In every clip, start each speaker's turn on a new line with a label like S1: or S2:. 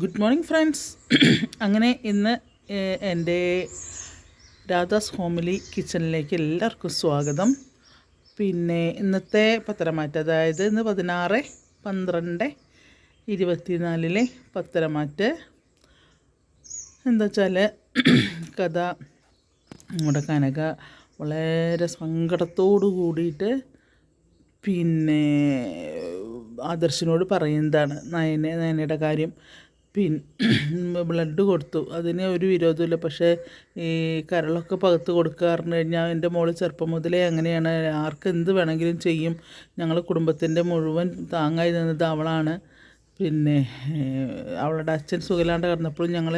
S1: Good morning friends അങ്ങനെ ഇന്ന് എന്റെ രാധാസ് ഹോമിലി കിച്ചണിലേക്ക് എല്ലാവർക്കും സ്വാഗതം. പിന്നെ ഇന്നത്തെ പത്തരമാറ്റ അതായത് ഇന്ന് പതിനാറ് പന്ത്രണ്ട് ഇരുപത്തിനാലിലെ പത്തരമാറ്റ് എന്താ വെച്ചാൽ കഥ നമ്മുടെ കനക വളരെ സങ്കടത്തോടു കൂടിയിട്ട് പിന്നെ ആദർശിനോട് പറയുന്നതാണ് നയനെ നയനയുടെ കാര്യം. പിൻ ബ്ലഡ് കൊടുത്തു. അതിന് ഒരു വിരോധമില്ല പക്ഷേ ഈ കരളൊക്കെ പകുത്ത് കൊടുക്കുക പറഞ്ഞു കഴിഞ്ഞാൽ എന്റെ മോൾ ചെറുപ്പം മുതലേ അങ്ങനെയാണ്. ആർക്ക് എന്ത് വേണമെങ്കിലും ചെയ്യും. ഞങ്ങൾ കുടുംബത്തിന്റെ മുഴുവൻ താങ്ങായി നിന്നത് അവളാണ്. പിന്നെ അവളുടെ അച്ഛൻ സുഖമില്ലാണ്ട് കിടന്നപ്പോഴും ഞങ്ങൾ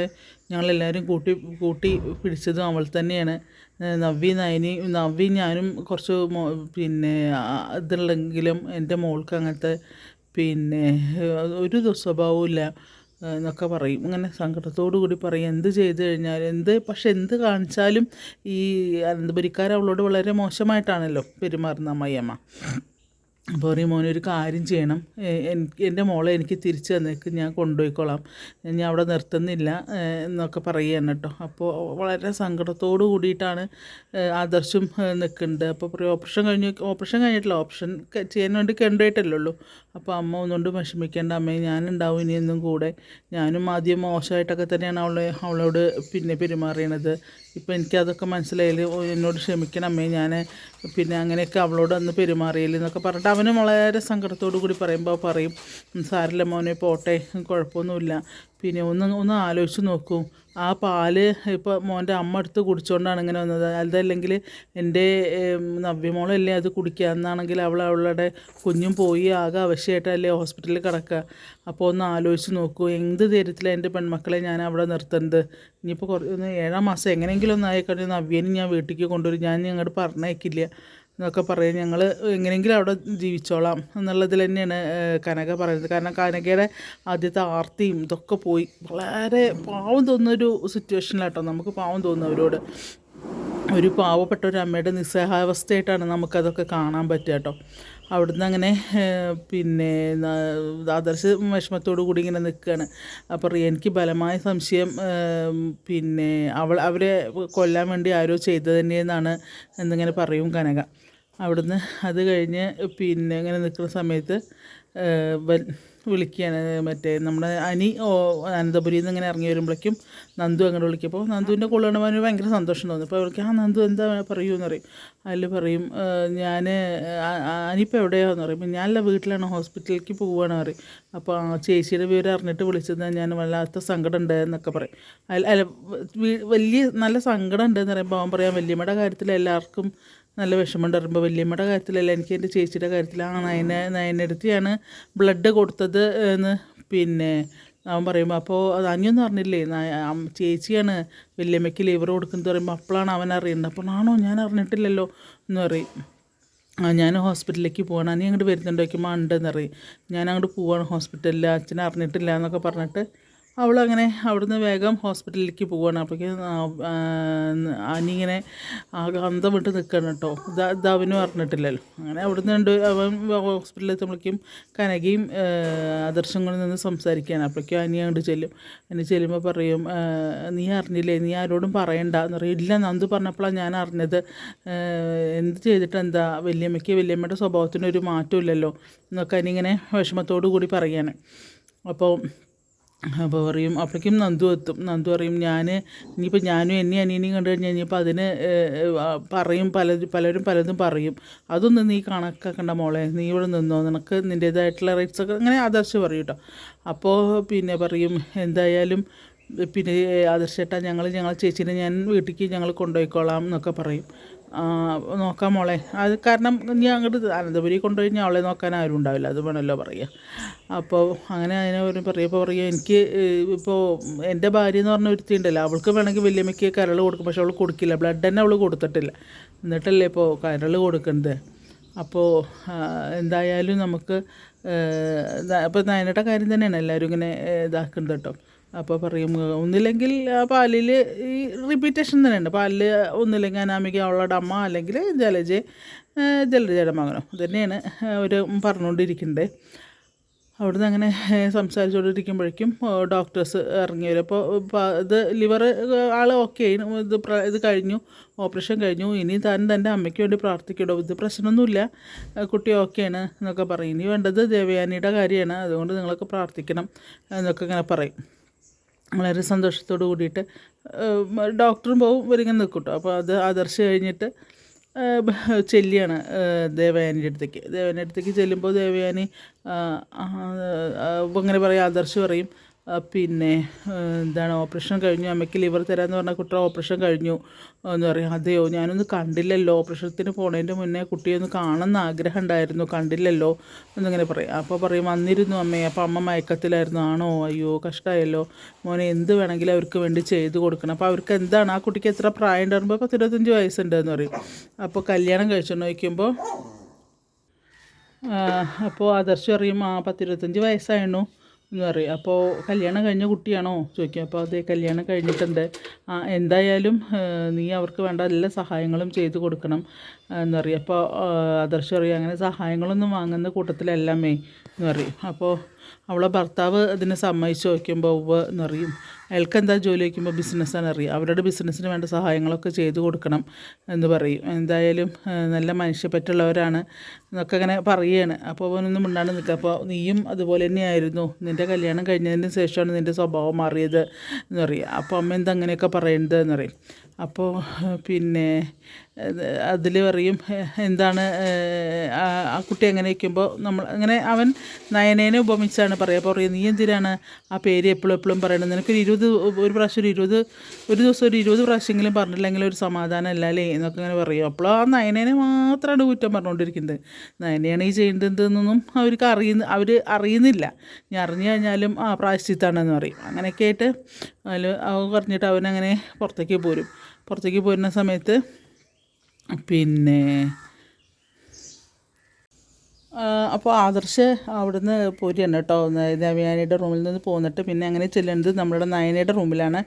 S1: ഞങ്ങളെല്ലാവരും കൂട്ടി കൂട്ടി പിടിച്ചതും അവൾ തന്നെയാണ്. നവ്വി നയനി നവ്വി ഞാനും കുറച്ച് പിന്നെ ഇതുള്ളെങ്കിലും എന്റെ മോൾക്ക് അങ്ങനത്തെ പിന്നെ ഒരു ദുസ്വഭാവവും ഇല്ല എന്നൊക്കെ പറയും. ഇങ്ങനെ സങ്കടത്തോടു കൂടി പറയും എന്ത് ചെയ്തു കഴിഞ്ഞാൽ എന്ത് പക്ഷെ എന്ത് കാണിച്ചാലും ഈ അനന്തപുരിക്കാർ അവളോട് വളരെ മോശമായിട്ടാണല്ലോ പെരുമാറുന്ന അമ്മയമ്മ. അപ്പോൾ പറയും മോനെ ഒരു കാര്യം ചെയ്യണം. എനിക്ക് എന്റെ മോളെ എനിക്ക് തിരിച്ചു തന്നേക്ക് ഞാൻ കൊണ്ടുപോയിക്കോളാം. ഞാൻ അവിടെ നിർത്തുന്നില്ല എന്നൊക്കെ പറയുകയാണ് കേട്ടോ. അപ്പോൾ വളരെ സങ്കടത്തോടു കൂടിയിട്ടാണ് ആദർശം നിൽക്കുന്നുണ്ട് അപ്പോൾ പറയും ഓപ്പറേഷൻ കഴിഞ്ഞ് ഓപ്പറേഷൻ കഴിഞ്ഞിട്ടില്ല. ഓപ്പറേഷൻ ചെയ്യാൻ വേണ്ടി കൊണ്ടുപോയിട്ടല്ലേ ഉള്ളൂ. അപ്പോൾ അമ്മ ഒന്നുകൊണ്ട് വിഷമിക്കേണ്ട. അമ്മയെ ഞാനുണ്ടാവും ഇനിയൊന്നും കൂടെ. ഞാനും ആദ്യം മോശമായിട്ടൊക്കെ തന്നെയാണ് അവളെ അവളോട് പിന്നെ പെരുമാറിയണത്. ഇപ്പോൾ എനിക്കതൊക്കെ മനസ്സിലായാലും എന്നോട് ക്ഷമിക്കണം അമ്മേ ഞാൻ പിന്നെ അങ്ങനെയൊക്കെ അവളോട് അന്ന് പെരുമാറിയില്ല എന്നൊക്കെ പറഞ്ഞിട്ട് അവനും വളരെ സങ്കടത്തോടു കൂടി പറയുമ്പോൾ പറയും "ഉം, സാരില്ല മോനെ പോട്ടെ കുഴപ്പമൊന്നുമില്ല. പിന്നെ ഒന്ന് ഒന്ന് ആലോചിച്ച് നോക്കൂ. ആ പാൽ ഇപ്പോൾ മോന്റെ അമ്മ എടുത്ത് കുടിച്ചുകൊണ്ടാണ് ഇങ്ങനെ വന്നത്. അതല്ലെങ്കിൽ എന്റെ നവ്യമോളല്ലേ അത് കുടിക്കുക. എന്നാണെങ്കിൽ അവൾ അവളുടെ കുഞ്ഞും പോയി ആകെ ആവശ്യമായിട്ടല്ലേ ഹോസ്പിറ്റലിൽ കിടക്കുക. അപ്പോൾ ഒന്ന് ആലോചിച്ച് നോക്കൂ. എന്ത് ധൈര്യത്തിലാണ് എന്റെ പെൺമക്കളെ ഞാൻ അവിടെ നിർത്തുന്നത്? ഇനിയിപ്പോൾ കുറേ ഒന്ന് ഏഴാം മാസം എങ്ങനെയെങ്കിലും ഒന്ന് ആയിക്കഴിഞ്ഞാൽ നവ്യനും ഞാൻ വീട്ടിലേക്ക് കൊണ്ടുവരും. ഞാൻ ഞങ്ങോട്ട് പറഞ്ഞേക്കില്ല എന്നൊക്കെ പറയും. ഞങ്ങൾ എങ്ങനെയെങ്കിലും അവിടെ ജീവിച്ചോളാം എന്നുള്ളതിൽ തന്നെയാണ് കനക പറയുന്നത്. കാരണം കനകയുടെ ആദ്യത്തെ ആർത്തിയും ഇതൊക്കെ പോയി. വളരെ പാവം തോന്നുന്നൊരു സിറ്റുവേഷനിലാട്ടോ നമുക്ക് പാവം തോന്നും അവരോട്. ഒരു പാവപ്പെട്ട ഒരു അമ്മയുടെ നിസ്സഹായാവസ്ഥയായിട്ടാണ് നമുക്കതൊക്കെ കാണാൻ പറ്റുക കേട്ടോ അവിടുന്ന് അങ്ങനെ പിന്നെ ആദർശ വിഷമത്തോടു കൂടി ഇങ്ങനെ നിൽക്കുകയാണ്. അപ്പോൾ എനിക്ക് ബലമായ സംശയം പിന്നെ അവൾ അവരെ കൊല്ലാൻ വേണ്ടി ആരോ ചെയ്തത് തന്നെയെന്നാണ് എന്നിങ്ങനെ പറയും കനക. അവിടുന്ന് അത് കഴിഞ്ഞ് പിന്നെ ഇങ്ങനെ നിൽക്കുന്ന സമയത്ത് വിളിക്കുകയാണ് മറ്റേ നമ്മുടെ അനി ഓ അനന്തപുരിയിൽ നിന്ന് ഇങ്ങനെ ഇറങ്ങി വരുമ്പോഴേക്കും നന്ദു അങ്ങോട്ട് വിളിക്കുമ്പോൾ നന്ദുവിന്റെ കൊള്ളുകണവന് ഭയങ്കര സന്തോഷം തോന്നി. അപ്പോൾ അവർക്ക് ആ നന്ദു എന്താ പറയൂ? എന്ന് പറയും. അതിൽ പറയും ഞാൻ അനിപ്പോൾ എവിടെയാന്ന് പറയും. "ഇപ്പം ഞാനല്ല വീട്ടിലാണ് ഹോസ്പിറ്റലിലേക്ക് പോവുകയാണ് പറയും. അപ്പോൾ ആ ചേച്ചിയുടെ വിവരം അറിഞ്ഞിട്ട് വിളിച്ചത് ഞാൻ വല്ലാത്ത സങ്കടം ഉണ്ട് എന്നൊക്കെ പറയും. അല്ല വലിയ നല്ല സങ്കടം ഉണ്ടെന്ന് പറയുമ്പോൾ അവൻ പറയാം വല്യമ്മയുടെ കാര്യത്തിൽ എല്ലാവർക്കും നല്ല വിഷമമുണ്ട് പറയുമ്പോൾ വല്യമ്മയുടെ കാര്യത്തിലല്ല എനിക്ക് എന്റെ ചേച്ചിയുടെ കാര്യത്തിൽ ആ നയന നയനടുത്തിയാണ് ബ്ലഡ് കൊടുത്തത് എന്ന് പിന്നെ അവൻ പറയുമ്പോൾ അപ്പോൾ അത് അനിയൊന്നും അറിഞ്ഞില്ലേ? ചേച്ചിയാണ് വല്യമ്മയ്ക്ക് ലിവർ കൊടുക്കുന്നത്. പറയുമ്പോൾ അപ്പോഴാണ് അവൻ അറിയുന്നത്. അപ്പോൾ ആണോ? ഞാൻ അറിഞ്ഞിട്ടില്ലല്ലോ. എന്ന് പറയും. ഞാൻ ഹോസ്പിറ്റലിലേക്ക് പോകണം അനി അങ്ങോട്ട് വരുന്നുണ്ടോ? വയ്ക്കുമ്പോൾ ഉണ്ടെന്ന് അറിയും ഞാൻ അങ്ങോട്ട് പോവാണ് ഹോസ്പിറ്റലിൽ അച്ഛൻ അറിഞ്ഞിട്ടില്ല എന്നൊക്കെ പറഞ്ഞിട്ട് അവളങ്ങനെ അവിടുന്ന് വേഗം ഹോസ്പിറ്റലിലേക്ക് പോവുകയാണ് അപ്പോഴേക്കും അനിങ്ങനെ അന്തം വിട്ട് നിൽക്കണം കേട്ടോ. ഇത് പറഞ്ഞിട്ടില്ലല്ലോ. അങ്ങനെ അവിടുന്ന് രണ്ട് അവൻ ഹോസ്പിറ്റലിൽ എത്തുമ്പോഴേക്കും കനകയും ആദർശങ്ങളിൽ നിന്ന് സംസാരിക്കുകയാണ്. അപ്പോഴേക്കും അനി അങ്ങോട്ട് ചെല്ലും. അനി ചെല്ലുമ്പോൾ പറയും നീ അറിഞ്ഞില്ലേ? നീ ആരോടും പറയണ്ട. എന്ന് പറയും. ഇല്ല നന്ദു പറഞ്ഞപ്പോഴാണ് ഞാൻ അറിഞ്ഞത്. എന്ത് ചെയ്തിട്ട് എന്താ വല്യമ്മയ്ക്ക് വല്യമ്മയുടെ സ്വഭാവത്തിനൊരു മാറ്റമില്ലല്ലോ എന്നൊക്കെ അനിങ്ങനെ വിഷമത്തോടു കൂടി പറയാണ്. അപ്പോൾ അപ്പോൾ പറയും അപ്പോഴേക്കും നന്ദു എത്തും. നന്ദു പറയും ഞാൻ ഇനിയിപ്പോൾ ഞാനും എന്നെ അനിയനെയും കണ്ടു കഴിഞ്ഞ് കഴിഞ്ഞപ്പോൾ അതിന് പറയും പല പലരും പലതും പറയും. അതൊന്നും നീ കണക്കാക്കണ്ട മോളെ നീ ഇവിടെ നിന്നോ നിനക്ക് നിന്റേതായിട്ടുള്ള റൈറ്റ്സ് ഒക്കെ അങ്ങനെ ആദർശ് പറയും കേട്ടോ. അപ്പോൾ പിന്നെ പറയും എന്തായാലും പിന്നെ ആദർശേട്ടാ ഞങ്ങൾ ഞങ്ങളെ ചേച്ചീനെ ഞാൻ വീട്ടിലേക്ക് ഞങ്ങൾ കൊണ്ടുപോയിക്കോളാം എന്നൊക്കെ പറയും. നോക്കാം മോളെ. അത് കാരണം നീ അങ്ങോട്ട് അനന്തപുരി കൊണ്ടുപോയി കഴിഞ്ഞാൽ അവളെ നോക്കാൻ ആരും ഉണ്ടാവില്ല. അത് വേണമല്ലോ പറയുക അപ്പോൾ അങ്ങനെ അതിനെ ഒരു പറയുമ്പോൾ പറയുക എനിക്ക് ഇപ്പോൾ എന്റെ ഭാര്യ എന്ന് പറഞ്ഞ ഒരുത്തി ഉണ്ടല്ലോ അവൾക്ക് വേണമെങ്കിൽ വല്യമ്മയ്ക്ക് കരൾ കൊടുക്കും. പക്ഷെ അവൾ കൊടുക്കില്ല. ബ്ലഡ് തന്നെ അവൾ കൊടുത്തിട്ടില്ല. എന്നിട്ടല്ലേ ഇപ്പോൾ കരൾ കൊടുക്കുന്നത്. അപ്പോൾ എന്തായാലും നമുക്ക് അപ്പോൾ നയനയുടെ കാര്യം തന്നെയാണ് എല്ലാവരും ഇങ്ങനെ ഇതാക്കുന്നത് കേട്ടോ. അപ്പോൾ പറയും ഒന്നില്ലെങ്കിൽ ആ പാലിൽ ഈ റിപ്പീറ്റേഷൻ തന്നെയുണ്ട് പാലിൽ ഒന്നില്ലെങ്കിൽ അനാമിക അവളുടെ അമ്മ അല്ലെങ്കിൽ ജലജ ജലജയുടെ മകനോ. തന്നെയാണ് അവർ പറഞ്ഞുകൊണ്ടിരിക്കുന്നത്. അവിടുന്ന് അങ്ങനെ സംസാരിച്ചുകൊണ്ടിരിക്കുമ്പോഴേക്കും ഡോക്ടേഴ്സ് ഇറങ്ങി വരും. അപ്പോൾ ഇത് ലിവർ ആൾ ഓക്കെ ഇത് ഇത് കഴിഞ്ഞു ഓപ്പറേഷൻ കഴിഞ്ഞു. ഇനി താൻ തന്റെ അമ്മയ്ക്ക് വേണ്ടി പ്രാർത്ഥിക്കടോ ഇത് പ്രശ്നമൊന്നുമില്ല. കുട്ടി ഓക്കെയാണ് എന്നൊക്കെ പറയും. ഇനി വേണ്ടത് ദേവയാനിയുടെ കാര്യമാണ്. അതുകൊണ്ട് നിങ്ങളൊക്കെ പ്രാർത്ഥിക്കണം എന്നൊക്കെ ഇങ്ങനെ പറയും. വളരെ സന്തോഷത്തോടു കൂടിയിട്ട് ഡോക്ടറും പോവും ഇവരിങ്ങനെ നിൽക്കും കേട്ടോ അപ്പോൾ അത് ആദർശ് കഴിഞ്ഞിട്ട് ചെല്ലിയാണ് ദേവയാനിന്റെ അടുത്തേക്ക്. ദേവയാനിന്റെ അടുത്തേക്ക് ചെല്ലുമ്പോൾ ദേവയാനി അങ്ങനെ പറയും ആദർശ് പറയും പിന്നെ എന്താണ് ഓപ്പറേഷൻ കഴിഞ്ഞു. അമ്മയ്ക്ക് ലിവർ തരാമെന്ന് പറഞ്ഞ കുട്ടി ഓപ്പറേഷൻ കഴിഞ്ഞു. എന്ന് പറയും അതെയോ ഞാനൊന്ന് കണ്ടില്ലല്ലോ. ഓപ്പറേഷത്തിന് പോണതിന്റെ മുന്നേ കുട്ടിയെ ഒന്ന് കാണണമെന്ന് ആഗ്രഹം ഉണ്ടായിരുന്നു കണ്ടില്ലല്ലോ. എന്നിങ്ങനെ പറയും. അപ്പോൾ പറയും വന്നിരുന്നു അമ്മയെ അപ്പോൾ അമ്മ മയക്കത്തിലായിരുന്നു. ആണോ? അയ്യോ കഷ്ടമായല്ലോ മോനെ എന്ത് വേണമെങ്കിലും അവർക്ക് വേണ്ടി ചെയ്തു കൊടുക്കണം. അപ്പോൾ അവർക്ക് എന്താണ്? ആ കുട്ടിക്ക് എത്ര പ്രായം ഉണ്ടാകുമ്പോൾ പത്തിരുപത്തഞ്ച് വയസ്സുണ്ടെന്ന് പറയും. അപ്പോൾ കല്യാണം കഴിച്ചെന്ന് നോക്കുമ്പോൾ അപ്പോൾ ആദർശ് പറയും ആ പത്തിരുപത്തഞ്ച് വയസ്സായിരുന്നു എന്ന് പറയും. അപ്പോൾ കല്യാണം കഴിഞ്ഞ കുട്ടിയാണോ? ചോദിക്കും. അപ്പോൾ അതെ കല്യാണം കഴിഞ്ഞിട്ടുണ്ട്. ആ എന്തായാലും നീ അവർക്ക് വേണ്ട എല്ലാ സഹായങ്ങളും ചെയ്തു കൊടുക്കണം എന്ന് പറയും. അപ്പോൾ ആദർശ് പറയും അങ്ങനെ സഹായങ്ങളൊന്നും വാങ്ങുന്ന കൂട്ടത്തിലല്ലമ്മേ എന്ന് പറയും. അപ്പോൾ അവളെ ഭർത്താവ് അതിനെ സമ്മതിച്ച് നോക്കുമ്പോൾ ഉവ്വ് എന്ന് പറയും. അയാൾക്ക് എന്താ ജോലി വയ്ക്കുമ്പോൾ ബിസിനസ്സാണ് അറിയുക അവരുടെ ബിസിനസ്സിന് വേണ്ട സഹായങ്ങളൊക്കെ ചെയ്തു കൊടുക്കണം എന്ന് പറയും. എന്തായാലും നല്ല മനുഷ്യപ്പറ്റുള്ളവരാണ് എന്നൊക്കെ ഇങ്ങനെ പറയുകയാണ് അപ്പോൾ അവനൊന്നും മിണ്ടാണ്ട് നിൽക്കുക അപ്പോൾ നീയും അതുപോലെ തന്നെയായിരുന്നു. നിന്റെ കല്യാണം കഴിഞ്ഞതിന് ശേഷമാണ് നിന്റെ സ്വഭാവം മാറിയത് എന്ന് പറയും. അപ്പോൾ അമ്മ എന്താ അങ്ങനെയൊക്കെ പറയേണ്ടത് എന്ന് പറയും. അപ്പോൾ പിന്നെ അതിൽ പറയും എന്താണ് ആ കുട്ടി അങ്ങനെ വയ്ക്കുമ്പോൾ നമ്മൾ അങ്ങനെ അവൻ നയനേനെ ഉപമിച്ചാണ് പറയുക. അപ്പോൾ പറയും നീ എന്തിനാണ് ആ പേര് എപ്പോഴും എപ്പോഴും പറയണത്? നിനക്കൊരു ഇരുപത് ഒരു പ്രാവശ്യം ഒരു ഇരുപത് ഒരു ദിവസം ഒരു ഇരുപത് പ്രാവശ്യമെങ്കിലും പറഞ്ഞില്ലെങ്കിൽ ഒരു സമാധാനം അല്ല? അല്ലേ എന്നൊക്കെ ഇങ്ങനെ പറയും. അപ്പോൾ ആ നയനേനെ മാത്രമാണ് കുറ്റം പറഞ്ഞുകൊണ്ടിരിക്കുന്നത്. നയനയാണ് ഈ ചെയ്യുന്നതെന്നൊന്നും അവർക്ക് അറിയുന്ന അവർ അറിയുന്നില്ല. ഇനി അറിഞ്ഞു കഴിഞ്ഞാലും ആ പ്രായശ്ചിത്താണെന്ന് പറയും. അങ്ങനെയൊക്കെ ആയിട്ട് അതിൽ അവ പറഞ്ഞിട്ട് അവനങ്ങനെ പുറത്തേക്ക് പോരും. പുറത്തേക്ക് പോരുന്ന സമയത്ത് പിന്നെ അപ്പോൾ ആദർശ് അവിടുന്ന് പോരുകയാണ് കേട്ടോ. ദേവയാനിയുടെ റൂമിൽ നിന്ന് പോന്നിട്ട് പിന്നെ അങ്ങനെ ചെല്ലുന്നത് നമ്മുടെ നയനയുടെ റൂമിലാണ്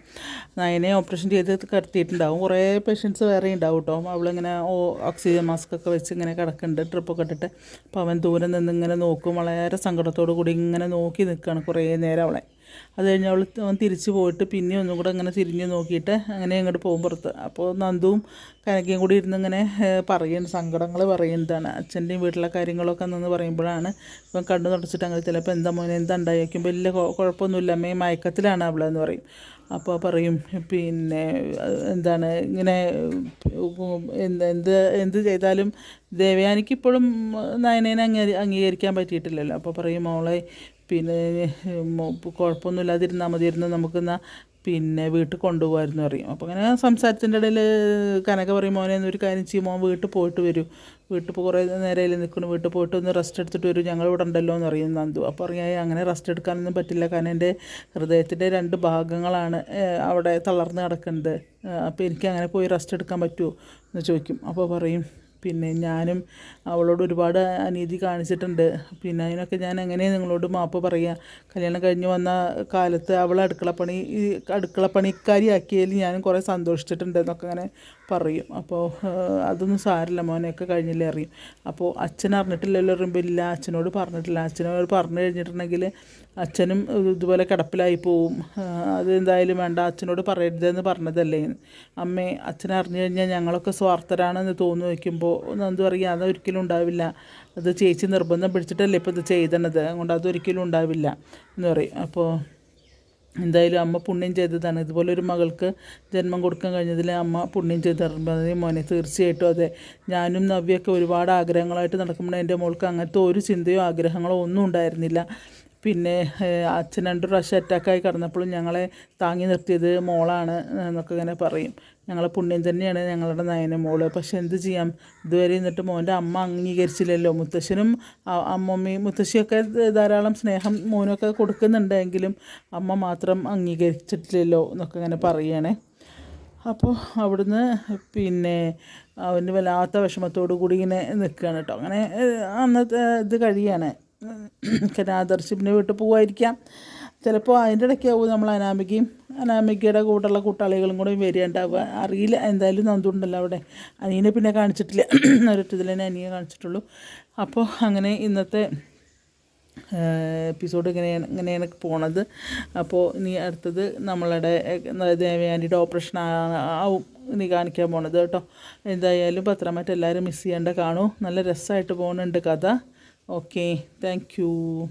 S1: നയനയെ ഓപ്പറേഷൻ ചെയ്ത് കിടത്തിയിട്ടുണ്ടാവും. കുറേ പേഷ്യൻസ് വേറെ ഉണ്ടാവും കേട്ടോ. അവളിങ്ങനെ ഓ ഓക്സിജൻ മാസ്ക് ഒക്കെ വെച്ച് ഇങ്ങനെ കിടക്കുന്നുണ്ട്. ട്രിപ്പൊക്കെ ഇട്ടിട്ട്. അപ്പോൾ അവൻ ദൂരെ നിന്ന് ഇങ്ങനെ നോക്കും. വളരെ സങ്കടത്തോടു കൂടി ഇങ്ങനെ നോക്കി നിൽക്കുകയാണ് കുറേ നേരം അവളെ. അത് കഴിഞ്ഞ് അവൾ തിരിച്ച് പോയിട്ട് പിന്നെ ഒന്നും കൂടെ അങ്ങനെ തിരിഞ്ഞ് നോക്കിയിട്ട് അങ്ങനെ ഇങ്ങോട്ട് പോകും പുറത്ത്. അപ്പോൾ നന്ദുവും കനകയും കൂടി ഇരുന്ന് ഇങ്ങനെ പറയുന്ന സങ്കടങ്ങൾ പറയുന്നതാണ് അച്ഛന്റെയും വീട്ടിലെ കാര്യങ്ങളൊക്കെ നിന്ന് പറയുമ്പോഴാണ് ഇപ്പം കണ്ണു തുടച്ചിട്ട് അങ്ങനെ ചിലപ്പോൾ എന്താ മോനെ എന്താ ഉണ്ടായി വയ്ക്കുമ്പോൾ വലിയ കുഴപ്പമൊന്നുമില്ല. അമ്മേ മയക്കത്തിലാണ് അവളെന്ന് പറയും. അപ്പോൾ പറയും പിന്നെ എന്താണ് ഇങ്ങനെ എന്ത് എന്ത് ചെയ്താലും ദേവയാനിക്ക് ഇപ്പോഴും നയനേനെ അംഗീകരിക്കാൻ പറ്റിയിട്ടില്ലല്ലോ. അപ്പോൾ പറയും മോളെ പിന്നെ കുഴപ്പമൊന്നുമില്ലാതിരുന്നാൽ മതിയായിരുന്നു. നമുക്കെന്നാൽ പിന്നെ വീട്ടിൽ കൊണ്ടുപോകാമായിരുന്നു പറയും. അപ്പോൾ അങ്ങനെ സംസാരത്തിന്റെ ഇടയിൽ കനക പറയും മോനെ ഒരു കാര്യം ചെയ്യും. മോൻ വീട്ടിൽ പോയിട്ട് വരും. വീട്ടിൽ ഇപ്പോൾ കുറേ നേരം നിൽക്കണം വീട്ടിൽ പോയിട്ട് ഒന്ന് റെസ്റ്റ് എടുത്തിട്ട് വരും. ഞങ്ങൾ ഇവിടെ ഉണ്ടല്ലോ എന്ന് അറിയും നന്ദു. അപ്പോൾ അറിയാം അങ്ങനെ റെസ്റ്റ് എടുക്കാനൊന്നും പറ്റില്ല. കാരണം എന്റെ ഹൃദയത്തിന്റെ രണ്ട് ഭാഗങ്ങളാണ് അവിടെ തളർന്ന് കിടക്കുന്നത്. അപ്പോൾ എനിക്ക് അങ്ങനെ പോയി റെസ്റ്റ് എടുക്കാൻ പറ്റുമോ? എന്ന് ചോദിക്കും. അപ്പോൾ പറയും പിന്നെ ഞാനും അവളോട് ഒരുപാട് അനീതി കാണിച്ചിട്ടുണ്ട്. പിന്നെ അതിനൊക്കെ ഞാൻ എങ്ങനെയാണ് നിങ്ങളോട് മാപ്പ് പറയുക കല്യാണം കഴിഞ്ഞ് വന്ന കാലത്ത് അവൾ അടുക്കളപ്പണി അടുക്കളപ്പണിക്കാരി അടുക്കളപ്പണിക്കാരിയാക്കിയതിൽ ഞാനും കുറേ സന്തോഷിച്ചിട്ടുണ്ട് എന്നൊക്കെ അങ്ങനെ പറയും. അപ്പോൾ അതൊന്നും സാരില്ല മോനെയൊക്കെ കഴിഞ്ഞില്ലേ അറിയും. അപ്പോൾ അച്ഛൻ അറിഞ്ഞിട്ടില്ലല്ലോ പറയുമ്പോൾ ഇല്ല അച്ഛനോട് പറഞ്ഞിട്ടില്ല. അച്ഛനോട് പറഞ്ഞു കഴിഞ്ഞിട്ടുണ്ടെങ്കിൽ അച്ഛനും ഇതുപോലെ കിടപ്പിലായി പോവും. അതെന്തായാലും വേണ്ട അച്ഛനോട് പറയരുതെന്ന് പറഞ്ഞതല്ലേ. അമ്മേ അച്ഛൻ അറിഞ്ഞു കഴിഞ്ഞാൽ ഞങ്ങളൊക്കെ സ്വാർത്ഥരാണെന്ന് തോന്നി വയ്ക്കുമ്പോൾ എന്തു പറയുക അതൊരിക്കലും ഉണ്ടാവില്ല. അത് ചേച്ചി നിർബന്ധം പിടിച്ചിട്ടല്ലേ ഇപ്പോൾ ഇത് ചെയ്തണത്. അതുകൊണ്ട് അതൊരിക്കലും ഉണ്ടാവില്ല എന്ന് പറയും. അപ്പോൾ എന്തായാലും അമ്മ പുണ്യം ചെയ്തതാണ്. ഇതുപോലെ ഒരു മകൾക്ക് ജന്മം കൊടുക്കാൻ കഴിഞ്ഞതിൽ അമ്മ പുണ്യം ചെയ്ത് തരുമ്പോൾ മോനെ തീർച്ചയായിട്ടും അതെ. ഞാനും നവ്യൊക്കെ ഒരുപാട് ആഗ്രഹങ്ങളായിട്ട് നടക്കുമ്പോൾ എന്റെ മോൾക്ക് അങ്ങനത്തെ ഒരു ചിന്തയോ ആഗ്രഹങ്ങളോ ഒന്നും ഉണ്ടായിരുന്നില്ല. പിന്നെ അച്ഛൻ രണ്ട് പ്രാവശ്യം അറ്റാക്കായി കിടന്നപ്പോഴും ഞങ്ങളെ താങ്ങി നിർത്തിയത് മോളാണ് എന്നൊക്കെ ഇങ്ങനെ പറയും. ഞങ്ങളെ പുണ്യം തന്നെയാണ് ഞങ്ങളുടെ നയന മോൾ. പക്ഷെ എന്ത് ചെയ്യാം? ഇതുവരെ എന്നിട്ട് മോന്റെ അമ്മ അംഗീകരിച്ചില്ലല്ലോ. മുത്തശ്ശനും അമ്മമ്മയും മുത്തശ്ശിയൊക്കെ ധാരാളം സ്നേഹം മോനൊക്കെ കൊടുക്കുന്നുണ്ടെങ്കിലും അമ്മ മാത്രം അംഗീകരിച്ചിട്ടില്ലല്ലോ എന്നൊക്കെ ഇങ്ങനെ പറയുകയാണേ അപ്പോൾ അവിടുന്ന് പിന്നെ അവന് വല്ലാത്ത വിഷമത്തോടു കൂടി ഇങ്ങനെ നിൽക്കുകയാണ് കേട്ടോ. അങ്ങനെ അന്നത്തെ ഇത് കഴിയാണ്. ആദർശിപ്പിന്റെ വീട്ടിൽ പോകുമായിരിക്കാം ചിലപ്പോൾ അതിന്റെ ഇടയ്ക്കാവും നമ്മൾ അനാമികയും അനാമികയുടെ കൂടെയുള്ള കൂട്ടാളികളും കൂടെ വരികയുണ്ടാവുക അറിയില്ല എന്തായാലും നന്ദുണ്ടല്ലോ അവിടെ. അനിയനെ പിന്നെ കാണിച്ചിട്ടില്ല. ഒരൊറ്റ ഇതിൽ തന്നെ അനിയെ കാണിച്ചിട്ടുള്ളൂ. അപ്പോൾ അങ്ങനെ ഇന്നത്തെ എപ്പിസോഡ് ഇങ്ങനെയാണ് ഇങ്ങനെയാണ് പോണത്. അപ്പോൾ ഇനി അടുത്തത് നമ്മളുടെ ദേവയാനിയുടെ ഓപ്പറേഷൻ ആവും ഇനി കാണിക്കാൻ പോണത് കേട്ടോ. എന്തായാലും പത്രമായിട്ട് എല്ലാവരും മിസ് ചെയ്യേണ്ട കാണൂ. നല്ല രസമായിട്ട് പോകുന്നുണ്ട് കഥ. okay thank you.